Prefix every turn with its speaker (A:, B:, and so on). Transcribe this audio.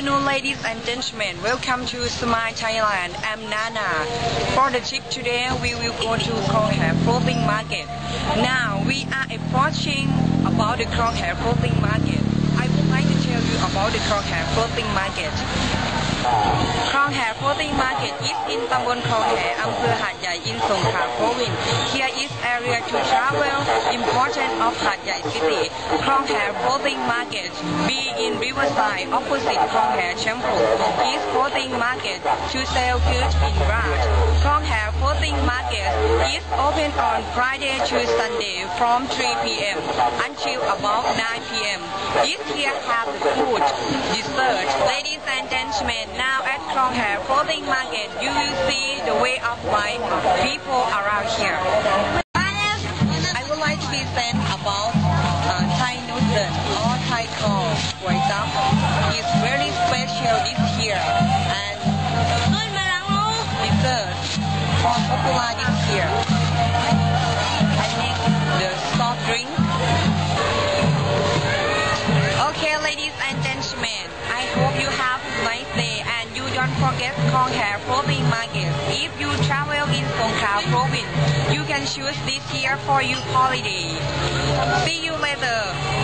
A: afternoon, ladies and gentlemen. Welcome to Smile Thailand. I'm Nana. For the trip today, we will go to Krong Hair Floating Market. Now, we are approaching about the Krong Hair Floating Market. I would like to tell you about the Krong Hair Floating Market. Strong Hair Floating Market is in Tambon Hat Yai in Songkhla Province. Here is area to travel important of Hat Yai City. Strong Hair Floating Market be in Riverside opposite Strong Hair Temple. Is Clothing Market to sell goods in Raj. Strong Hair Market is open on Friday to Sunday from 3 p.m. until about 9 p.m. This here have food, dessert, ladies and gentlemen. Krong Hair Floating Market, you will see the way of life of people around here. I would like to present about uh, Thai noodle or Thai corn, for example. It's very special this year and dessert more popular this year. Forget Kong Hair Floating Market. If you travel in Songkhla province, you can choose this year for your holiday. See you later.